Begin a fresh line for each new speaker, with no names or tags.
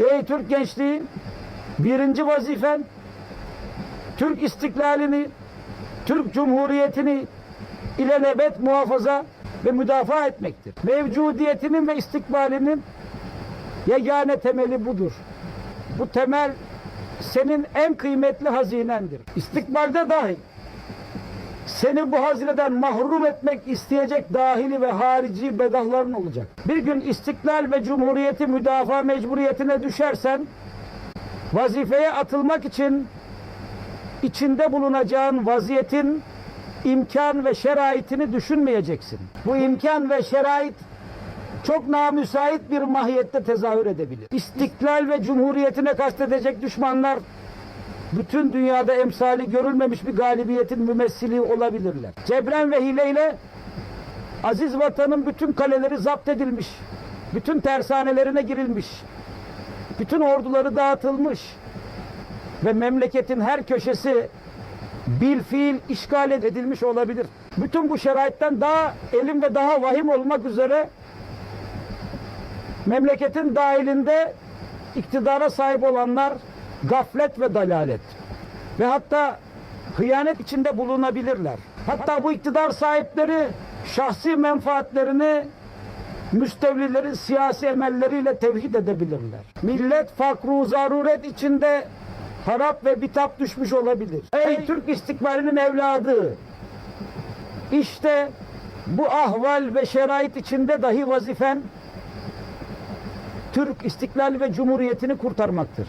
Ey Türk gençliği, birinci vazifen Türk istiklalini, Türk Cumhuriyeti'ni ilelebet muhafaza ve müdafaa etmektir. Mevcudiyetinin ve istikbalinin yegane temeli budur. Bu temel senin en kıymetli hazinendir. İstikbalde dahi seni bu hazineden mahrum etmek isteyecek dahili ve harici bedahların olacak. Bir gün istiklal ve cumhuriyeti müdafaa mecburiyetine düşersen vazifeye atılmak için içinde bulunacağın vaziyetin imkan ve şeraitini düşünmeyeceksin. Bu imkan ve şerait çok namüsait bir mahiyette tezahür edebilir. İstiklal ve cumhuriyetine kastedecek düşmanlar bütün dünyada emsali görülmemiş bir galibiyetin mümessili olabilirler. Cebren ve hileyle aziz vatanın bütün kaleleri zapt edilmiş. Bütün tersanelerine girilmiş. Bütün orduları dağıtılmış. Ve memleketin her köşesi bil fiil işgal edilmiş olabilir. Bütün bu şeraitten daha elim ve daha vahim olmak üzere memleketin dahilinde iktidara sahip olanlar gaflet ve dalalet ve hatta hıyanet içinde bulunabilirler. Hatta bu iktidar sahipleri şahsi menfaatlerini müstevlilerin siyasi emelleriyle tevhid edebilirler. Millet fakru zaruret içinde harap ve bitap düşmüş olabilir. Ey Türk istikbalinin evladı! İşte bu ahval ve şerait içinde dahi vazifen Türk istiklal ve cumhuriyetini kurtarmaktır.